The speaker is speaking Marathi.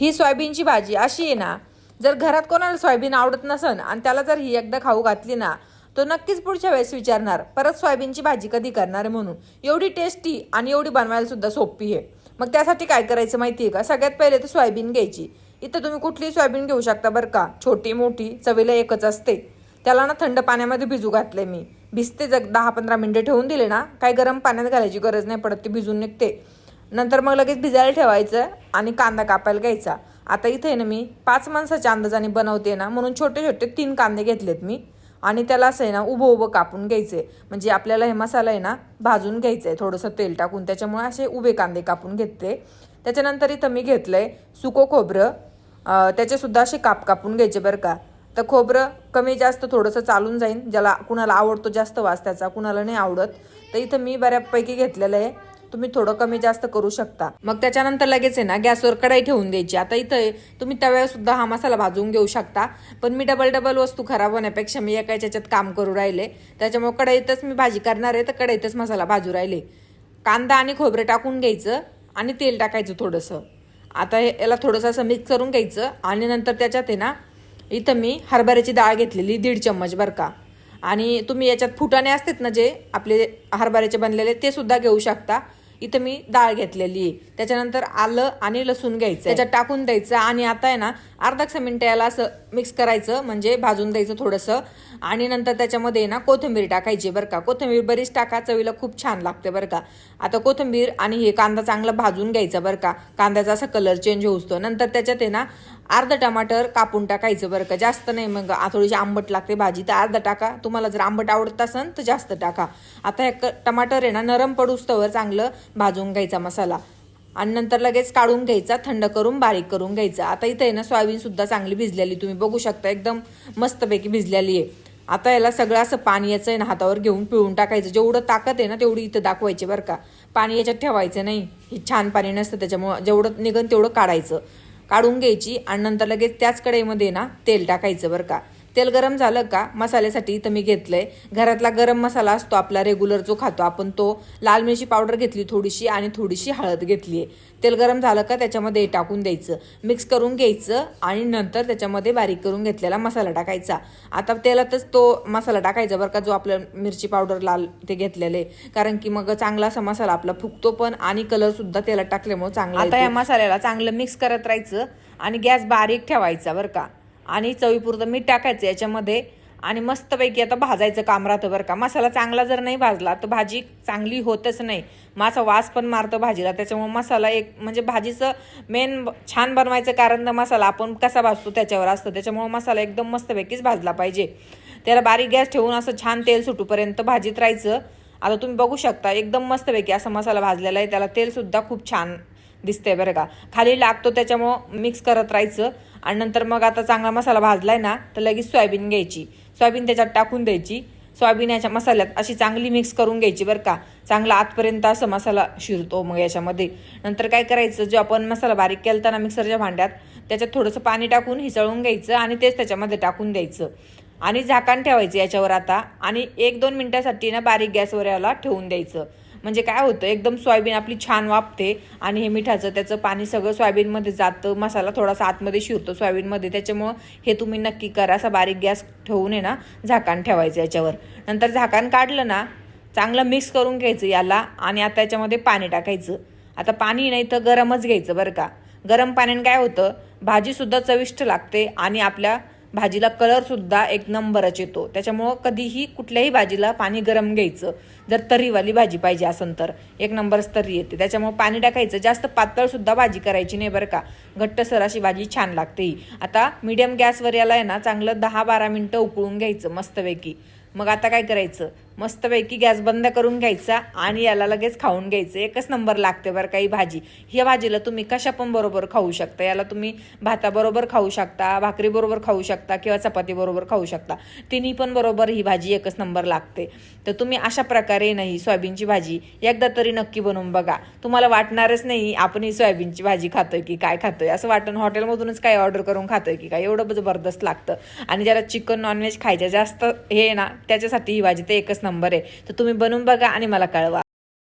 ही सोयाबीनची भाजी अशी आहे ना जर घरात कोणाला सोयाबीन आवडत नसन आणि त्याला जर ही एकदा खाऊ घातली ना तो नक्कीच पुढच्या वेळेस विचारणार परत सोयाबीनची भाजी कधी करणार आहे म्हणून? एवढी टेस्टी आणि एवढी बनवायला सुद्धा सोपी आहे. मग त्यासाठी काय करायचं माहिती आहे का? सगळ्यात पहिले तर सोयाबीन घ्यायची. इथं तुम्ही कुठलीही सोयाबीन घेऊ शकता बरं का. छोटी मोठी चवीला एकच असते. त्याला ना थंड पाण्यामध्ये भिजू घातले मी. भिजते जग दहा पंधरा मिनटं ठेवून दिले ना काय गरम पाण्यात घालायची गरज नाही पडत ती भिजून निघते. नंतर मग लगेच भिजायला ठेवायचं आणि कांदा कापायला घ्यायचा. आता इथे ना मी पाच माणसाच्या अंदाजाने बनवते ना म्हणून छोटे छोटे तीन कांदे घेतलेत मी. आणि त्याला असं आहे ना उभं उभं कापून घ्यायचे म्हणजे आपल्याला हे मसाला आहे ना भाजून घ्यायचं आहे थोडंसं तेल टाकून. त्याच्यामुळे असे उभे कांदे कापून घेतले. त्याच्यानंतर इथं मी घेतलंय सुको खोबरं. त्याचेसुद्धा असे काप कापून घ्यायचे बरं का. तर खोबरं कमी जास्त थोडंसं चालून जाईन. ज्याला कुणाला आवडतो जास्त वास त्याचा कुणाला नाही आवडत. तर इथं मी बऱ्यापैकी घेतलेलं आहे. तुम्ही थोडं कमी जास्त करू शकता. मग त्याच्यानंतर लगेच आहे ना गॅसवर कढाई ठेवून द्यायची. आता इथं तुम्ही तव्यावर सुद्धा हा मसाला भाजून घेऊ शकता. पण मी डबल डबल वस्तू खराब होण्यापेक्षा मी एका याच्यात काम करू राहिले. त्याच्यामुळे कढईतच मी भाजी करणार आहे तर कढईतच मसाला भाजू राहिले. कांदा आणि खोबरं टाकून घ्यायचं आणि तेल टाकायचं थोडंसं. आता याला थोडंसं असं मिक्स करून घ्यायचं आणि नंतर त्याच्यात आहे ना इथं मी हरभऱ्याची डाळ घेतलेली दीड चम्मच बरं का. आणि तुम्ही याच्यात फुटाणे असतात ना जे आपले हरभऱ्याचे बनलेले ते सुद्धा घेऊ शकता. इथं मी डाळ घेतलेली आहे. त्याच्यानंतर आलं आणि लसूण घ्यायचं त्याच्यात टाकून द्यायचं आणि आता आहे ना अर्धा मिनिटं याला असं मिक्स करायचं म्हणजे भाजून द्यायचं थोडंसं. आणि नंतर त्याच्यामध्ये ना कोथिंबीर टाकायची बरं का. कोथिंबीर बरीच टाका चवीला खूप छान लागते बरं का. आता कोथिंबीर आणि हे कांदा चांगला भाजून घ्यायचा बरं का. कांद्याचा असा कलर चेंज होतो नंतर त्याच्यात आहे ना अर्ध टमाटर कापून टाकायचं बरं का? जास्त नाही मग थोडीशी आंबट लागते भाजी. तर अर्धा टाका. तुम्हाला जर आंबट आवडत असेल तर जास्त टाका. आता हे टमाटर आहे ना नरम पडूस्तवर चांगलं भाजून घ्यायचा मसाला. आणि नंतर लगेच काढून घ्यायचा थंड करून बारीक करून घ्यायचा. आता इथे आहे ना सोयाबीन सुद्धा चांगली भिजलेली तुम्ही बघू शकता एकदम मस्तपैकी भिजलेली आहे. आता याला सगळं असं पाणी याचं आहे ना हातावर घेऊन पिळून टाकायचं. जेवढं ताकद आहे ना तेवढी इथं दाखवायची बरं का. पाणी याच्यात ठेवायचं नाही. हे छान पाणी नसतं त्याच्यामुळं जेवढं निघन तेवढं काढायचं. काढून घ्यायची आणि नंतर लगेच त्याच कढईमध्ये ना तेल टाकायचं बरं का. तेल गरम झालं का? मसाल्यासाठी इथं मी घेतलंय. घरातला गरम मसाला असतो आपला रेग्युलर जो खातो आपण तो लाल मिरची पावडर घेतली थोडीशी आणि थोडीशी हळद घेतली आहे तेल गरम झालं का त्याच्यामध्ये टाकून द्यायचं. मिक्स करून घ्यायचं आणि नंतर त्याच्यामध्ये बारीक करून घेतलेला मसाला टाकायचा. आता तेलातच तो मसाला टाकायचा बरं का जो आपलं मिरची पावडर लाल ते घेतलेले. कारण की मग चांगला असा मसाला आपला फुगतो पण आणि कलर सुद्धा तेलात टाकल्यामुळे चांगला आता या मसाल्याला चांगलं मिक्स करत राहायचं आणि गॅस बारीक ठेवायचा बरं का. आणि चवीपुरतं मीठ टाकायचं याच्यामध्ये. आणि मस्तपैकी आता भाजायचं काम राहतं बरं का. मसाला चांगला जर नाही भाजला तर भाजी चांगली होतच नाही. मासा वास पण मारतो भाजीला. त्याच्यामुळे मसाला एक म्हणजे भाजीचं मेन छान बनवायचं कारण तर मसाला आपण कसा भाजतो त्याच्यावर असतं. त्याच्यामुळे मसाला एकदम मस्तपैकीच भाजला पाहिजे. त्याला बारीक गॅस ठेवून असं छान तेल सुटूपर्यंत भाजीत राहायचं. आता तुम्ही बघू शकता एकदम मस्तपैकी असा मसाला भाजलेला आहे. त्याला तेलसुद्धा खूप छान दिसतंय बरं का. खाली लागतो त्याच्यामुळं मिक्स करत राहायचं. आणि नंतर मग आता चांगला मसाला भाजलाय ना तर लगेच सोयाबीन घ्यायची. सोयाबीन त्याच्यात टाकून द्यायची. सोयाबीन याच्या मसाल्यात अशी चांगली मिक्स करून घ्यायची बरं का. चांगला आतपर्यंत असं मसाला शिरतो मग याच्यामध्ये. नंतर काय करायचं जो आपण मसाला बारीक केला ना मिक्सरच्या भांड्यात त्याच्यात थोडंसं पाणी टाकून हिसळून घ्यायचं आणि तेच त्याच्यामध्ये टाकून द्यायचं. आणि झाकण ठेवायचं याच्यावर आता आणि एक दोन मिनटासाठी ना बारीक गॅसवर याला ठेवून द्यायचं. म्हणजे काय होतं एकदम सोयाबीन आपली छान वापते आणि हे मिठाचं त्याचं पाणी सगळं सोयाबीनमध्ये जातं मसाला थोडासा आतमध्ये शिरतो सोयाबीनमध्ये त्याच्यामुळं हे तुम्ही नक्की करा असा बारीक गॅस ठेवून आहे ना झाकण ठेवायचं याच्यावर. नंतर झाकण काढलं ना चांगलं मिक्स करून घ्यायचं याला आणि आता याच्यामध्ये पाणी टाकायचं. आता पाणी नाही तर गरमच घ्यायचं बरं का. गरम पाण्याने काय होतं भाजीसुद्धा चविष्ट लागते आणि आपल्या भाजीला कलरसुद्धा एक नंबरच येतो. त्याच्यामुळं कधीही कुठल्याही भाजीला पाणी गरम घ्यायचं. जर तर्रीवाली भाजी पाहिजे असेल तर एक नंबरच तर्री येते. त्याच्यामुळं पाणी टाकायचं. जास्त पातळसुद्धा भाजी करायची नाही बरं का. घट्टसर अशी भाजी छान लागते ही. आता मिडियम गॅसवर याला आहे ना चांगलं दहा बारा मिनटं उकळून घ्यायचं मस्तपैकी. मग आता काय करायचं? मस्तपैकी गॅस बंद करून घ्यायचा आणि याला लगेच खाऊन घ्यायचं. एकच नंबर लागते बरं काही भाजी. ह्या भाजीला तुम्ही कशा पण बरोबर खाऊ शकता. याला तुम्ही भाताबरोबर खाऊ शकता भाकरीबरोबर खाऊ शकता किंवा चपातीबरोबर खाऊ शकता. तिन्ही पण बरोबर ही भाजी एकच नंबर लागते. तर तुम्ही अशा प्रकारे नाही सोयाबीनची भाजी एकदा तरी नक्की बनवून बघा. तुम्हाला वाटणारच नाही आपण ही सोयाबीनची भाजी खातोय की काय खातोय. असं वाटण हॉटेलमधूनच काय ऑर्डर करून खातोय की काय? एवढं जबरदस्त लागतं. आणि ज्याला चिकन नॉनव्हेज खायचं जास्त हे आहे ना त्याच्यासाठी ही भाजी तर एकच नंबर नंबर आहे. तर तुम्ही बनवून बघा आणि मला कळवा.